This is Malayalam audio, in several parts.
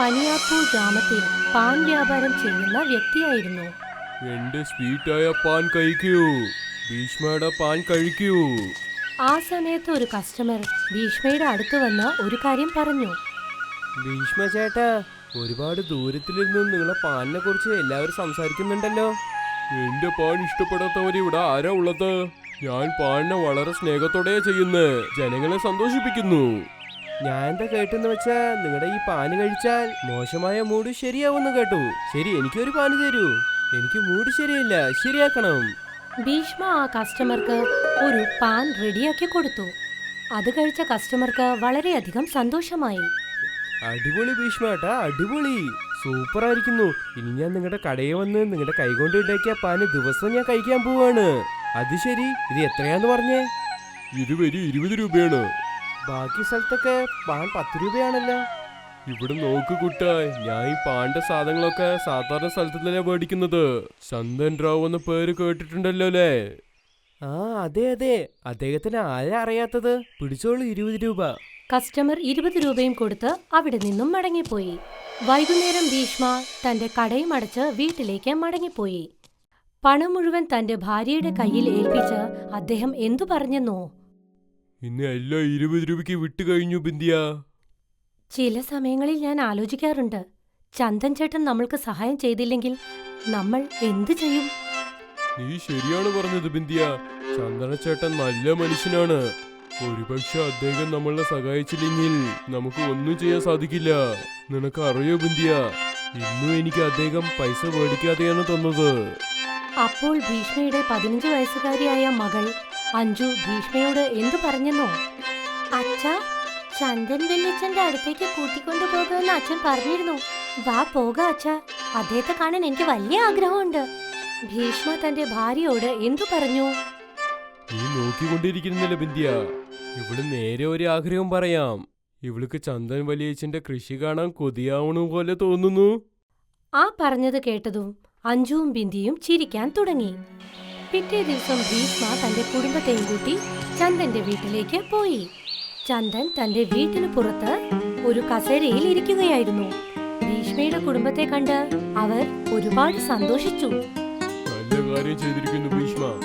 പനിയാപ്പൂർ ഗ്രാമത്തിൽ പാൻ വ്യാപാരം ചെയ്യുന്ന വ്യക്തിയായിരുന്നു. എന്റെ സ്വീറ്റായ പാൻ കഴിക്കൂ. ഭീഷ്മയുടെ പാൻ കഴിക്കൂ. ആ സമയത്ത് ഒരു കസ്റ്റമർ ഭീഷ്മയുടെ അടുത്ത് വന്ന് ഒരു കാര്യം പറഞ്ഞു. ഭീഷ്മ ചേട്ടാ ഒരുപാട് ദൂരത്തിലിരുന്ന് നിങ്ങളെ പാനിനെ കുറിച്ച് എല്ലാവരും സംസാരിക്കുന്നുണ്ടല്ലോ. എന്റെ പാൻ ഇഷ്ടപ്പെടാത്തവര് ഇവിടെ ആരാ ഉള്ളത്? ഞാൻ പാനിനെ വളരെ സ്നേഹത്തോടെ ചെയ്യുന്നത് ജനങ്ങളെ സന്തോഷിപ്പിക്കുന്നു. ഞാൻ എന്താ കേട്ടെന്ന് വെച്ചാ നിങ്ങളുടെ ഈ പാന് കഴിച്ചാൽ മോശമായ മൂഡ് ശരിയാവുമെന്ന് കേട്ടു. ശരി എനിക്കൊരു പാന് തരൂ. എനിക്ക് മൂഡ് ശരിയല്ല. ശരിയാക്കണം. ഭീഷ്മ ആ കസ്റ്റമർക്ക് ഒരു പാൻ റെഡിയാക്കി കൊടുത്തു. അത് കഴിച്ച കസ്റ്റമർക്ക് വളരെയധികം സന്തോഷമായി. അടിപൊളി ഭീഷ്മേട്ടാ അടിപൊളി. സൂപ്പർ ആയിരിക്കുന്നു ഇനി ഞാൻ നിങ്ങളുടെ കടയിൽ വന്ന് നിങ്ങളുടെ കൈകൊണ്ട് ഉണ്ടാക്കിയ പാന് ദിവസം ഞാൻ കഴിക്കാൻ പോവാണ്. അത് ശരി ഇത് എത്രയാന്ന് പറഞ്ഞേ? ഇത് വരി ഇരുപത് രൂപയാണ്. ബാക്കി സ്ഥലത്തൊക്കെ പാൻ പത്ത് രൂപയാണല്ലോ. ഇവിടെ നോക്ക് കുട്ട ഞാൻ ഈ പാണ്ട സാധനങ്ങളൊക്കെ സാധാരണ സ്ഥലത്ത് തന്നെ മേടിക്കുന്നത്. ചന്ദൻ റാവു എന്ന പേര് കേട്ടിട്ടുണ്ടല്ലോ അല്ലേ? ആ അതെ അതെ. അദ്ദേഹത്തിന് ആരാ അറിയാത്തത്? പിടിച്ചോളൂ ഇരുപത് രൂപ. കസ്റ്റമർ ഇരുപത് രൂപയും കൊടുത്ത് അവിടെ നിന്നും മടങ്ങിപ്പോയി. വൈകുന്നേരം ഭീഷ്മ തന്റെ കടയും അടച്ച് വീട്ടിലേക്ക് മടങ്ങിപ്പോയി. പണം മുഴുവൻ തന്റെ ഭാര്യയുടെ കയ്യിൽ ഏൽപ്പിച്ച് അദ്ദേഹം എന്തു പറഞ്ഞെന്നോ? ഇന്ന് എല്ലാം ഇരുപത് രൂപയ്ക്ക് വിട്ടു കഴിഞ്ഞു ബിന്ദിയ. ചില സമയങ്ങളിൽ ഞാൻ ആലോചിക്കാറുണ്ട്. ചന്ദൻ ചേട്ടൻ നമ്മൾക്ക് സഹായം ചെയ്തില്ലെങ്കിൽ നമ്മൾ എന്തു ചെയ്യും? നീ ശരിയാണ് പറഞ്ഞത് ബിന്ദിയ. ചന്ദനച്ചേട്ടൻ നല്ല മനുഷ്യനാണ്. ഒരുപക്ഷെ അദ്ദേഹം നമ്മളെ സഹായിച്ചില്ലെങ്കിൽ നമുക്ക് ഒന്നും ചെയ്യാൻ സാധിക്കില്ല. നിനക്ക് അറിയോ ബിന്ദിയ ഇന്നും എനിക്ക് അദ്ദേഹം പൈസ മേടിക്കാതെയാണ് തന്നത്. അപ്പോൾ ഭീഷ്മയുടെ പതിനഞ്ച് വയസ്സുകാരിയായ മകൾ അഞ്ജു ഭീഷ്മയോട് എന്തു പറഞ്ഞെന്നോ? അച്ഛ ചന്ദൻ വെല്ലിച്ചന്റെ അടുത്തേക്ക് കൂട്ടിക്കൊണ്ടു പോകുമെന്ന് അച്ഛൻ പറഞ്ഞിരുന്നു. വാ പോക അച്ഛ. അദ്ദേഹത്തെ കാണാൻ എനിക്ക് വലിയ ആഗ്രഹമുണ്ട്. ഭീഷ്മ തന്റെ ഭാര്യയോട് എന്തു പറഞ്ഞു? നീ നോക്കിക്കൊണ്ടിരിക്കുന്നില്ല ബിന്ദിയ? ഇവൾ നേരെ ഒരു ആഗ്രഹം പറയാം. ഇവൾക്ക് ചന്ദൻ വലിയച്ഛന്റെ കൃഷി കാണാൻ കൊതിയാവണ പോലെ തോന്നുന്നു. ആ പറഞ്ഞത് കേട്ടതും അഞ്ജുവും ബിന്ദിയും ചിരിക്കാൻ തുടങ്ങി. പിറ്റേ ദിവസം ഭീഷ്മ തന്റെ കുടുംബത്തെയും കൂട്ടി ചന്ദന്റെ വീട്ടിലേക്ക് പോയി. ചന്ദൻ തന്റെ വീട്ടിന് പുറത്ത് ഒരു കസേരയിൽ ഇരിക്കുകയായിരുന്നു. ഭീഷ്മയുടെ കുടുംബത്തെ കണ്ട് അവർ ഒരുപാട് സന്തോഷിച്ചു. നല്ല ഭീഷ്മ.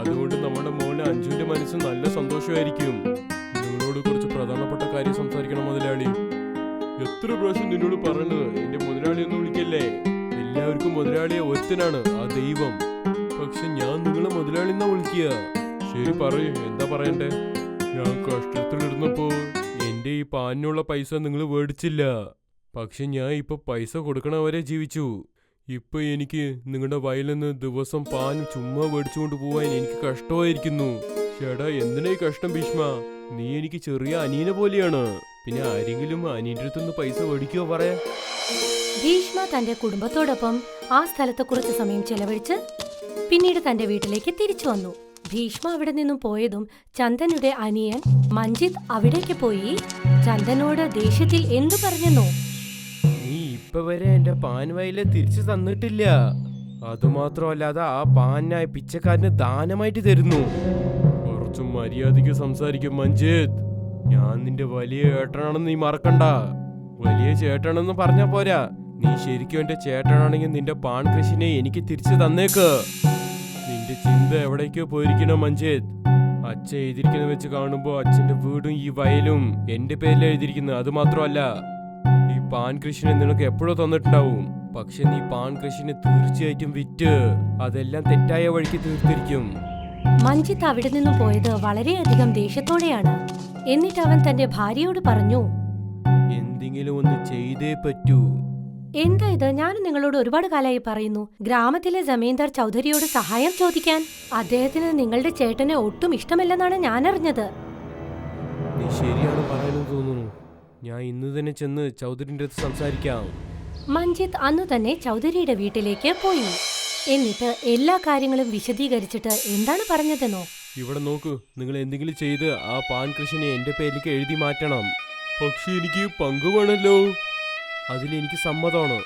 അതുകൊണ്ട് നമ്മുടെ നല്ല സന്തോഷമായിരിക്കും. കുറച്ച് സംസാരിക്കണം എത്ര പ്രാവശ്യം നിന്നോട് പറഞ്ഞത് എന്റെ മുതലാളി ഒന്ന് വിളിക്കല്ലേ? എല്ലാവർക്കും മുതലാളിയെ ഒറ്റനാണ് ആ ദൈവം. പക്ഷെ ഞാൻ നിങ്ങളെ മുതലാളി എന്നാ വിളിക്കുക? ശരി പറയൂ എന്താ പറയണ്ടേ? ഞാൻ കഷ്ടത്തിലിരുന്നപ്പോ എന്റെ ഈ പാനിനുള്ള പൈസ നിങ്ങൾ മേടിച്ചില്ല പക്ഷെ ഞാൻ ഇപ്പൊ പൈസ കൊടുക്കണവരെ ജീവിച്ചു. ഇപ്പൊ എനിക്ക് നിങ്ങളുടെ വയലിൽ നിന്ന് ദിവസം പാൻ ചുമ്മാ മേടിച്ചുകൊണ്ട് പോവാൻ എനിക്ക് കഷ്ടമായിരിക്കുന്നു. ചേടാ എന്തിനാ ഈ കഷ്ടം ഭീഷ്മ? നീ എനിക്ക് ചെറിയ അനീനെ പോലെയാണ്. പിന്നെ ആരെങ്കിലും അനീന്റെ അടുത്തുനിന്ന് പൈസ മേടിക്കുവോ പറയാ? ഭീഷ്മ തന്റെ കുടുംബത്തോടൊപ്പം ആ സ്ഥലത്ത് കുറച്ച് സമയം ചെലവഴിച്ച് പിന്നീട് തന്റെ വീട്ടിലേക്ക് തിരിച്ചു വന്നു. ഭീഷ്മ അവിടെ നിന്നും പോയതും ചന്ദനുടെ അനിയൻ മഞ്ജിത് അവിടേക്ക് പോയി. ചന്ദനോട് ദേഷ്യത്തിൽ എന്തു പറഞ്ഞു നീ ഇപ്പൊ വരെ എന്റെ പാൻ വയലെ തിരിച്ചു തന്നിട്ടില്ല. അതുമാത്രമല്ലാതെ ആ പാനായ പിച്ചക്കാരന് ദാനമായിട്ട് തരുന്നു. കുറച്ചു മര്യാദയ്ക്ക് സംസാരിക്കും മഞ്ജിത്. ഞാൻ നിന്റെ വലിയ ഏട്ടനാണെന്ന് നീ മറക്കണ്ട. വലിയ ചേട്ടനെന്ന് പറഞ്ഞാ പോരാ. നീ ശരിക്കും എന്റെ ചേട്ടനാണെങ്കിൽ നിന്റെ പാൺ കൃഷിനെ എനിക്ക് തിരിച്ചു തന്നേക്ക്. നിന്റെ ചിന്ത എവിടേക്കോ പോയിരിക്കണം മഞ്ജിത്ത് അച്ഛൻ എഴുതിയിരിക്കുന്നത് വെച്ച് കാണുമ്പോൾ അച്ഛന്റെ വീടും ഈ വയലും എന്റെ പേരിൽ എഴുതിയിരിക്കുന്നത്. അത് മാത്രമല്ല ഈ പാൻ കൃഷിനെ നിനക്ക് എപ്പോഴോ തന്നിട്ടുണ്ടാവും. പക്ഷെ നീ പാൻ കൃഷിനെ തീർച്ചയായിട്ടും വിറ്റ് അതെല്ലാം തെറ്റായ വഴിക്ക് തീർത്തിരിക്കും. മഞ്ജിത്ത് അവിടെ നിന്നും പോയത് വളരെയധികം ദേഷ്യത്തോടെയാണ്. എന്നിട്ട് അവൻ തന്റെ ഭാര്യയോട് പറഞ്ഞു എന്തെങ്കിലും ഒന്ന് ചെയ്തേ പറ്റൂ. എന്താ ഇത്? ഞാൻ നിങ്ങളോട് ഒരുപാട് കാലമായി പറയുന്നു. ഗ്രാമത്തിലെ ജമീന്ദാർ ചൗധരിയോട് സഹായം ചോദിക്കാൻ. അദ്ദേഹത്തിന് നിങ്ങളുടെ ചേട്ടനെ ഒട്ടും ഇഷ്ടമല്ലെന്നാണ് ഞാൻ അറിഞ്ഞത് നീ ശരിയാണ് പറയുന്നത് തോന്നുന്നു. ഞാൻ ഇന്ന് തന്നെ ചെന്ന് ചൗധരിന്റെ അടുത്ത് സംസാരിക്കാം. മഞ്ജിത്ത് അന്നു തന്നെ ചൗധരിയുടെ വീട്ടിലേക്ക് പോയി. എന്നിട്ട് എല്ലാ കാര്യങ്ങളും വിശദീകരിച്ചിട്ട് എന്താണ് പറഞ്ഞതെന്നോ? ഇവിടെ നോക്ക് നിങ്ങൾ എന്തെങ്കിലും ചെയ്ത് ആ പാൻ കൃഷിനെ എന്റെ പേരിലേക്ക് എഴുതി മാറ്റണം. പക്ഷെ എനിക്ക് പങ്ക് വേണമല്ലോ. അതിലെനിക്ക് സമ്മതമാണ്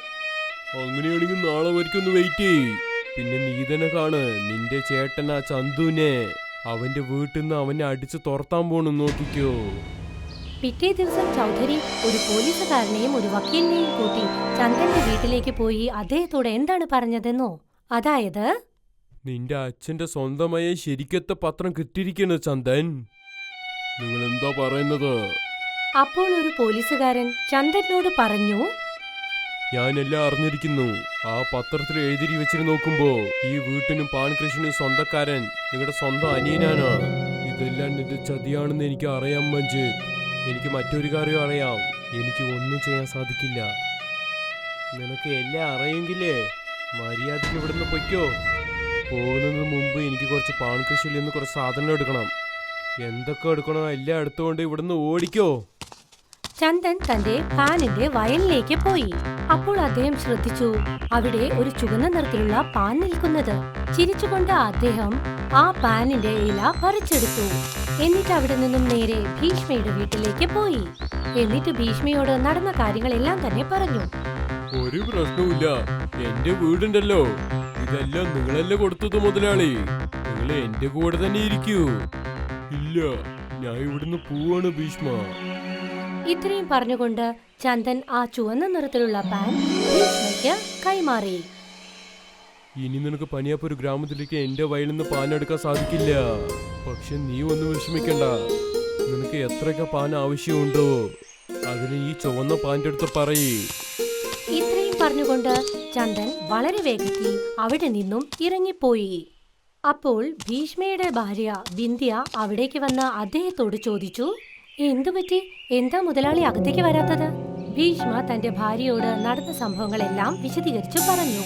അങ്ങനെയാണെങ്കിൽ നാളെ വരയ്ക്കും ഒന്ന് വെയിറ്റ് ചെയ് പിന്നെ നീതനെ കാണ് നിന്റെ ചേട്ടൻ ആ ചന്തുവിനെ അവന്റെ വീട്ടിൽ നിന്ന് അവനെ അടിച്ച് തുറത്താൻ പോണു നോക്കിക്കോ. പിറ്റേ ദിവസം ചൗധരി ഒരു പോലീസുകാരനെയും ഒരു വക്കീലിനെയും കൂട്ടി ചന്ദന്റെ വീട്ടിലേക്ക് പോയി അദ്ദേഹത്തോട് എന്താണ് പറഞ്ഞതെന്നോ? അതായത്? നിന്റെ അച്ഛന്റെ സ്വന്തമായ ശരിക്കത്തെ പത്രം കിട്ടിയിരിക്കുന്നു ചന്ദൻ. നിങ്ങൾ എന്താ പറയുന്നത്? അപ്പോൾ ഒരു പോലീസുകാരൻ ചന്ദനോട് പറഞ്ഞു ഞാനെല്ലാം അറിഞ്ഞിരിക്കുന്നു. ആ പത്രത്തിൽ എഴുതി വെച്ചിട്ട് നോക്കുമ്പോ ഈ വീട്ടിനും പാൻ കൃഷിനും സ്വന്തക്കാരൻ നിങ്ങളുടെ സ്വന്തം അനിയനാണ്. ഇതെല്ലാം നിന്റെ ചതിയാണെന്ന് എനിക്ക് അറിയാം മഞ്ജു എനിക്ക് മറ്റൊരു കാര്യം അറിയാം. എനിക്ക് ഒന്നും ചെയ്യാൻ സാധിക്കില്ല. നിനക്ക് എല്ലാം അറിയെങ്കിലേ മര്യാദയ്ക്ക് ഇവിടുന്ന് പൊയ്ക്കോ. പോകുന്നതിന് മുമ്പ് എനിക്ക് കുറച്ച് പാൻ കൃഷിയിൽ നിന്ന് കുറച്ച് സാധനം എടുക്കണം. എന്തൊക്കെ എടുക്കണോ എല്ലാം എടുത്തുകൊണ്ട് ഇവിടുന്ന് ഓടിക്കോ. ചന്ദൻ തന്റെ പാനിന്റെ വയലിലേക്ക് പോയി. അപ്പോൾ അദ്ദേഹം ശ്രദ്ധിച്ചു അവിടെ ഒരു ചുവന്ന നിറത്തിലുള്ള പാൻ നിൽക്കുന്നത്. ചിരിച്ചുകൊണ്ട് അദ്ദേഹം ആ പാനിന്റെ ഇല പറിച്ചെടുത്തു. എന്നിട്ട് അവിടെ നിന്നും നേരെ ഭീഷ്മയുടെ വീട്ടിലേക്ക് പോയി. എന്നിട്ട് ഭീഷ്മയോട് നടന്ന കാര്യങ്ങളെല്ലാം തന്നെ പറഞ്ഞു. ഒരു പ്രശ്നവുമില്ല. എന്റെ വീടുണ്ടല്ലോ. ഇതെല്ലാം നിങ്ങളല്ലേ കൊടുത്തത് മുതലാളി? നിങ്ങൾ എന്റെ കൂടെ തന്നെ ഇരിക്കൂ. ഇല്ല ഞാൻ ഇവിടുന്ന് പോവാണ് ഭീഷ്മ. ഇത്രയും പറഞ്ഞുകൊണ്ട് ചന്ദൻ ആ ചുവന്ന നിറത്തിലുള്ള പാൻ ഭീഷ്മയ്ക്ക് കൈമാറി. ഇനി നിനക്ക് പനിയാപ്പൊരു ഗ്രാമത്തിലേക്ക് എന്റെ വയലിൽ നിന്ന് പാനെടുക്കാൻ സാധിക്കില്ല. പക്ഷെ നീ ഒന്നും വിഷമിക്കണ്ട. നിനക്ക് എത്രയൊക്കെ പാൻ ആവശ്യമുണ്ടോ അതിന് ഈ ചുവന്ന പാന്റെ അടുത്ത് പറയേ. ഇത്രയും പറഞ്ഞുകൊണ്ട് ചന്ദൻ വളരെ വേഗത്തിൽ അവിടെ നിന്നും ഇറങ്ങിപ്പോയി. അപ്പോൾ ഭീഷ്മയുടെ ഭാര്യ ബിന്ദിയ അവിടേക്ക് വന്ന അദ്ദേഹത്തോട് ചോദിച്ചു എന്തുപറ്റി എന്താ മുതലാളി അകത്തേക്ക് വരാത്തത്? ഭീഷ്മ തന്റെ ഭാര്യയോട് നടന്ന സംഭവങ്ങളെല്ലാം വിശദീകരിച്ചു പറഞ്ഞു.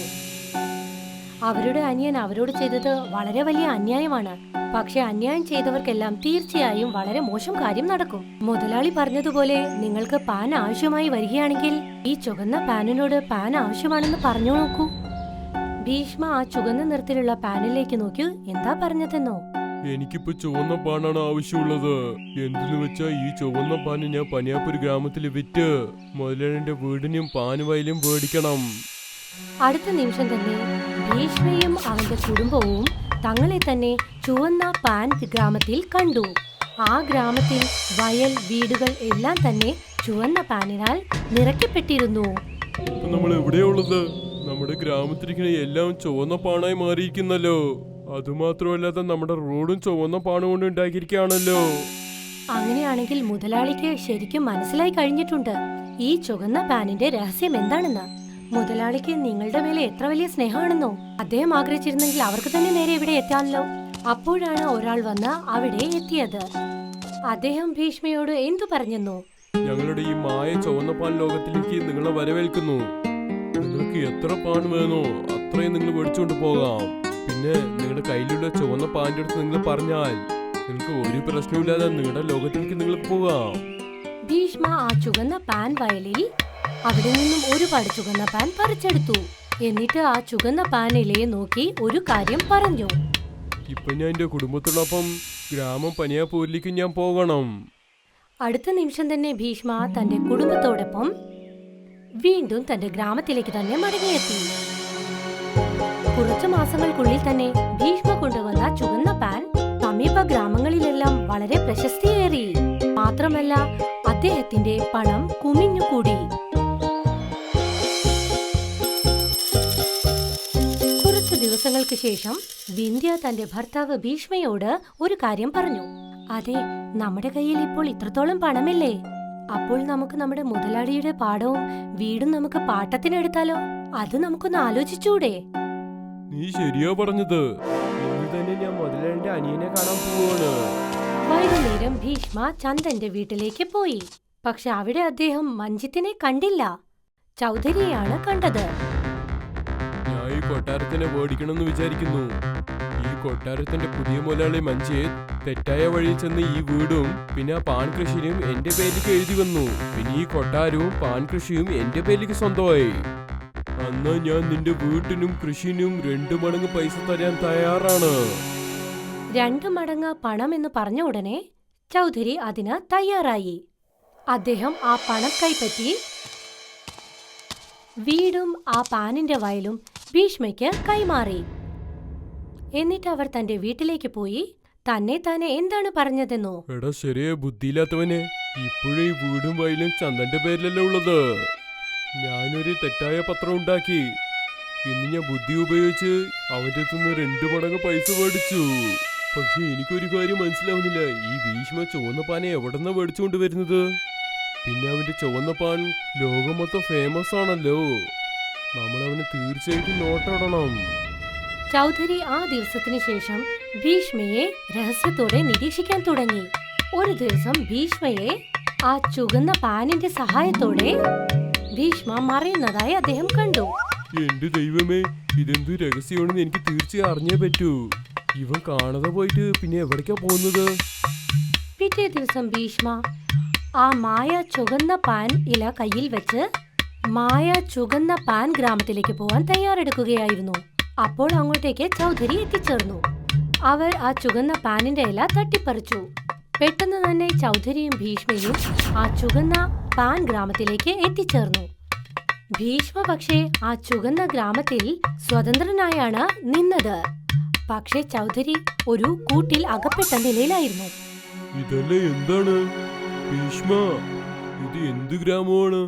അവരുടെ അനിയൻ അവരോട് ചെയ്തത് വളരെ വലിയ അന്യായമാണ്. പക്ഷെ അന്യായം ചെയ്തവർക്കെല്ലാം തീർച്ചയായും വളരെ മോശം കാര്യം നടക്കും. മുതലാളി പറഞ്ഞതുപോലെ നിങ്ങൾക്ക് പാൻ ആവശ്യമായി വരികയാണെങ്കിൽ ഈ ചുവന്ന പാനിനോട് പാൻ ആവശ്യമാണെന്ന് പറഞ്ഞു നോക്കൂ. ഭീഷ്മ ആ ചുവന്ന നിറത്തിലുള്ള പാനിലേക്ക് നോക്കി എന്താ പറഞ്ഞതെന്നോ? എനിക്കിപ്പോ ചുവന്ന പാനാണ് ആവശ്യമുള്ളത്. എന്തെന്ന് വെച്ചാ ഈ ചുവന്ന പാന് ഞാൻ പനിയാപ്പൊരു ഗ്രാമത്തിൽ വിറ്റ് മുതലാളിന്റെ വീടിനും പാനുവയലും മേടിക്കണം. അടുത്ത നിമിഷം തന്നെ ഭീഷ്മയും അവന്റെ കുടുംബവും തങ്ങളെ തന്നെ ചുവന്ന പാൻ ഗ്രാമത്തിൽ കണ്ടു. ആ ഗ്രാമത്തിൽ വയൽ വീടുകൾ എല്ലാം തന്നെ ചുവന്ന പാനിനാൽ നിറയ്ക്കപ്പെട്ടിരുന്നു. നമ്മൾ എവിടെയുള്ളത് നമ്മുടെ ഗ്രാമത്തിലിരിക്കുന്ന എല്ലാം ചുവന്ന പാണായി മാറിയിരിക്കുന്നല്ലോ. അതുമാത്രമല്ലാതെ നമ്മുടെ റോഡും ചുവന്ന പാണുകൊണ്ട് ഉണ്ടാക്കിയിരിക്കുകയാണല്ലോ. അങ്ങനെയാണെങ്കിൽ മുതലാളിക്ക് ശരിക്കും മനസ്സിലായി കഴിഞ്ഞിട്ടുണ്ട്. ഈ ചുവന്ന പാനിന്റെ രഹസ്യം എന്താണെന്ന്. മുതലാളിക്ക് നിങ്ങളുടെ മേലെ എത്ര വലിയ സ്നേഹമാണെന്നോ അദ്ദേഹം ആഗ്രഹിച്ചിരുന്നെങ്കിൽ അവർക്ക് തന്നെ നേരെ ഇവിടെ എത്താമല്ലോ. അപ്പോഴാണ് ഒരാൾ വന്ന് അവിടെ എത്തിയത്. അദ്ദേഹം ഭീഷ്മയോട് എന്തു പറഞ്ഞു ഞങ്ങളുടെ ഈ മായ ചുവന്ന പാൻ ലോകത്തിലേക്ക് നിങ്ങളെ വരവേൽക്കുന്നു. നിങ്ങൾക്ക് എത്ര പാൻ വേണോ അത്രയും നിങ്ങൾ മേടിച്ചുകൊണ്ട് പോകാം. പിന്നെ നിങ്ങളുടെ കയ്യിലുള്ള ചുവന്ന പാന്റ് എടുത്ത് നിങ്ങൾ പറഞ്ഞാൽ നിങ്ങൾക്ക് ഒരു പ്രശ്നവുമില്ലാതെ നിങ്ങളുടെ ലോകത്തിലേക്ക് നിങ്ങൾ പോകാം. ഭീഷ്മ ആ ചുവന്ന പാൻ വയലിൽ അവിടെ നിന്നും ഒരുപാട് ചുവന്ന പാൻ പറിച്ചെടുത്തു. എന്നിട്ട് ആ ചുവന്ന പാനിലെ നോക്കി ഒരു കാര്യം പറഞ്ഞു. ഇപ്പൊ ഞാൻ എന്റെ കുടുംബത്തോടൊപ്പം ഗ്രാമം പനിയാപ്പൂരിലേക്ക് ഞാൻ പോകണം. അടുത്ത നിമിഷം തന്നെ ഭീഷ്മ തന്റെ കുടുംബത്തോടൊപ്പം വീണ്ടും തന്റെ ഗ്രാമത്തിലേക്ക് തന്നെ മടങ്ങിയെത്തി. കുറച്ചു മാസങ്ങൾക്കുള്ളിൽ തന്നെ ഭീഷ്മ കൊണ്ടുവന്ന ചുവന്ന പാൻ സമീപ ഗ്രാമങ്ങളിലെല്ലാം വളരെ പ്രശസ്തിയേറി. മാത്രമല്ല അദ്ദേഹത്തിന്റെ പണം കുമിഞ്ഞുകൂടി കുറച്ചു ദിവസങ്ങൾക്ക് ശേഷം വിന്ധ്യ തന്റെ ഭർത്താവ് ഭീഷ്മയോട് ഒരു കാര്യം പറഞ്ഞു. അതെ നമ്മുടെ കയ്യിൽ ഇപ്പോൾ ഇത്രത്തോളം പണമില്ലേ? അപ്പോൾ നമുക്ക് നമ്മുടെ മുതലാളിയുടെ പാടവും വീടും നമുക്ക് പാട്ടത്തിനെടുത്താലോ? അത് നമുക്കൊന്ന് ആലോചിച്ചൂടെ? നീ ശരിയാ പറഞ്ഞത്. ഇന്ന് തന്നെ ഞാൻ മുതലാളിന്റെ അനിയനെ കാണാൻ പോവാണ്. വൈകുന്നേരം ഭീഷ്മ ചന്ദന്റെ വീട്ടിലേക്ക് പോയി. പക്ഷെ അവിടെ അദ്ദേഹം മഞ്ജിത്തിനെ കണ്ടില്ല. ചൗധരിയെയാണ് കണ്ടത്. ഞാൻ ഈ കൊട്ടാരത്തിനെ ഓടിക്കണമെന്ന് വിചാരിക്കുന്നു. ഈ കൊട്ടാരത്തിന്റെ പുതിയ മുതലാളി മഞ്ജിയെ തെറ്റായ വഴിയിൽ ചെന്ന് ഈ വീടും പിന്നെ ആ പാൻ കൃഷിയും എന്റെ പേരിലേക്ക് എഴുതി വന്നു. പിന്നെ ഈ കൊട്ടാരവും പാൻ കൃഷിയും എന്റെ പേരിലേക്ക് സ്വന്തമായി. അന്നാ ഞാൻ നിന്റെ വീട്ടിനും കൃഷിനും രണ്ടു മടങ്ങ് പൈസ തരാൻ തയ്യാറാണ്. രണ്ട് മടങ്ങ് പണം എന്ന് പറഞ്ഞ ഉടനെ ചൗധരി അതിന് തയ്യാറായി. അദ്ദേഹം ആ പണം കൈപ്പറ്റി വീടും ആ പാനിന്റെ വയലും ഭീഷ്മയ്ക്ക് കൈമാറി. എന്നിട്ട് അവർ തന്റെ വീട്ടിലേക്ക് പോയി. തന്നെ താനെ എന്താണ് പറഞ്ഞതെന്നോ? എടാ ശരിയെ ബുദ്ധിയില്ലാത്തവനെ. ഇപ്പോഴും വീടും വയലും ചന്ദന്റെ പേരിലല്ലേ ഉള്ളത്. ഞാനൊരു തെറ്റായ പത്രം ഉണ്ടാക്കി. ഇന്ന് ഞാൻ ബുദ്ധി ഉപയോഗിച്ച് അവന്റെ അടുത്തുനിന്ന് രണ്ടു മടങ്ങ് പൈസ മേടിച്ചു. പക്ഷെ എനിക്കൊരു കാര്യം മനസ്സിലാവുന്നില്ല. ഈ ഭീഷ്മ ചുവന്ന പാനെ എവിടെന്നാ മേടിച്ചുകൊണ്ട് വരുന്നത്? പിന്നെ അവന്റെ ചുവന്ന പാൻ ലോകം മൊത്തം ഫേമസ് ആണല്ലോ. നമ്മൾ അവന് തീർച്ചയായിട്ടും നോട്ടിടണം ചൗധരി ആ ദിവസത്തിന് ശേഷം ഭീഷ്മയെ രഹസ്യത്തോടെ നിരീക്ഷിക്കാൻ തുടങ്ങി. ഒരു ദിവസം ഭീഷ്മയെ ആ ചുവന്ന പാനിന്റെ സഹായത്തോടെ ഭീഷ്മ മറയുന്നതായി അദ്ദേഹം കണ്ടു. എന്റെ ദൈവമേ ഇതെന്ത് രഹസ്യമാണെന്ന് എനിക്ക് തീർച്ചയായും അറിഞ്ഞേ പറ്റൂ. ഇവൻ കാണാതെ പോയിട്ട് പിന്നെ എവിടേക്കാ പോകുന്നത്? പിറ്റേ ദിവസം ഭീഷ്മ ആ മായ ചുവന്ന പാൻ ഇല കയ്യിൽ വെച്ച് മായ ചുവന്ന പാൻ ഗ്രാമത്തിലേക്ക് പോവാൻ തയ്യാറെടുക്കുകയായിരുന്നു. അപ്പോൾ അങ്ങോട്ടേക്ക് ചൗധരി എത്തിച്ചേർന്നു. അവർ ആ ചുവന്ന പാനിന്റെ ഇല തട്ടിപ്പറിച്ചു. പെട്ടെന്ന് തന്നെ ചൗധരിയും ഭീഷ്മയും ആ ചുവന്ന പാൻ ഗ്രാമത്തിലേക്ക് എത്തിച്ചേർന്നു. ഭീഷ്മ പക്ഷേ ആ ചുവന്ന ഗ്രാമത്തിൽ സ്വതന്ത്രനായാണ് നിന്നത്. പക്ഷേ ചൗധരി ഒരു കൂട്ടിൽ അകപ്പെട്ട നിലയിലായിരുന്നു. ഇതല്ലേ എന്താണ്? ഭീഷ്മ ഇത് എന്ത് ഗ്രാമമാണ്?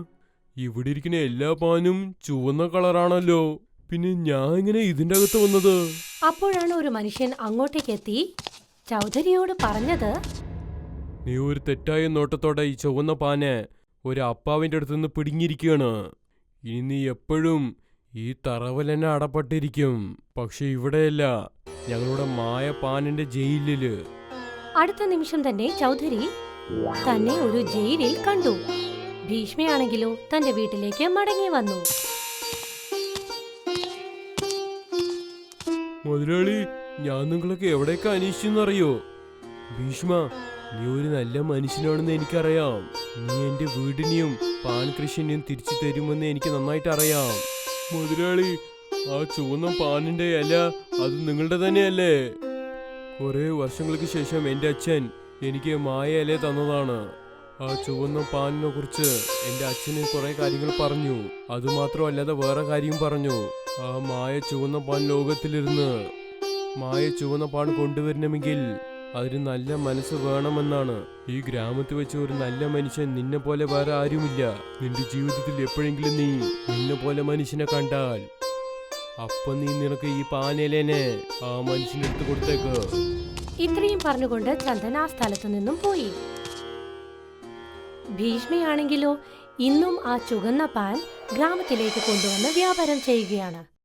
ഇവിടെ ഇരിക്കുന്ന എല്ലാ പാനും ചുവന്ന കളറാണല്ലോ. പിന്നെ ഞാൻ ഇങ്ങനെ ഇതിന്റെ അകത്ത് വന്നത്? അപ്പോഴാണ് ഒരു മനുഷ്യൻ അങ്ങോട്ടേക്ക് എത്തി. ചൗധരിയോട് പറഞ്ഞത് നീ ഒരു തെറ്റായ നോട്ടത്തോടെ ഈ ചുവന്ന പാന് ഒരു അപ്പാവിന്റെ അടുത്തുനിന്ന് നിന്ന് പിടുങ്ങിയിരിക്കുകയാണ്. ഇനി നീ എപ്പോഴും ഈ തറവലെന്നെ അടപ്പെട്ടിരിക്കും പക്ഷെ ഇവിടെയല്ല ഞങ്ങളുടെ മായ പാനിന്റെ ജയിലിൽ. അടുത്ത നിമിഷം തന്നെ ചൗധരി തന്നെ ഒരു ജയിലിൽ കണ്ടു. ഭീഷ്മയാണെങ്കിലോ തന്റെ വീട്ടിലേക്ക് മടങ്ങി വന്നു. മുതലാളി ഞാൻ നിങ്ങളൊക്കെ എവിടേക്ക് അന്വേഷിച്ചെന്നറിയോ ഭീഷ്മ നീ ഒരു നല്ല മനുഷ്യനാണെന്ന് എനിക്കറിയാം. നീ എന്റെ വീടിനെയും പാൻ കൃഷിനെയും തിരിച്ചു തരുമെന്ന് എനിക്ക് നന്നായിട്ട് അറിയാം മുതലാളി ആ ചുവന്ന പാനിന്റെ അല്ല അത് നിങ്ങളുടെ തന്നെയല്ലേ? കുറെ വർഷങ്ങൾക്ക് ശേഷം എന്റെ അച്ഛൻ എനിക്ക് മായ ഇല തന്നതാണ്. ആ ചുവന്ന പാനിനെ കുറിച്ച് എന്റെ അച്ഛന് കുറേ കാര്യങ്ങൾ പറഞ്ഞു. അതുമാത്രമല്ലാതെ വേറെ കാര്യം പറഞ്ഞു. ആ മായ ചുവന്ന പാൻ ലോകത്തിലിരുന്ന് മായ ചുവന്ന പാൻ കൊണ്ടുവരണമെങ്കിൽ അതിന് നല്ല മനസ്സ് വേണമെന്നാണ്. ഈ ഗ്രാമത്തിൽ വെച്ച് ഒരു നല്ല മനുഷ്യൻ നിന്നെ പോലെ വേറെ ആരുമില്ല. നിന്റെ ജീവിതത്തിൽ എപ്പോഴെങ്കിലും നീ നിന്നെ പോലെ മനുഷ്യനെ കണ്ടാൽ. അപ്പൊ നീ നിനക്ക് ഈ പാനേലേനെ ആ മനുഷ്യനെടുത്ത് കൊടുത്തേക്ക്. ഇത്രയും പറഞ്ഞുകൊണ്ട് ചന്ദൻ ആ സ്ഥലത്തു നിന്നും പോയി. ഭീഷ്മയാണെങ്കിലോ ഇന്നും ആ ചുവന്ന പാൻ ഗ്രാമത്തിലേക്ക് കൊണ്ടുവന്ന് വ്യാപാരം ചെയ്യുകയാണ്.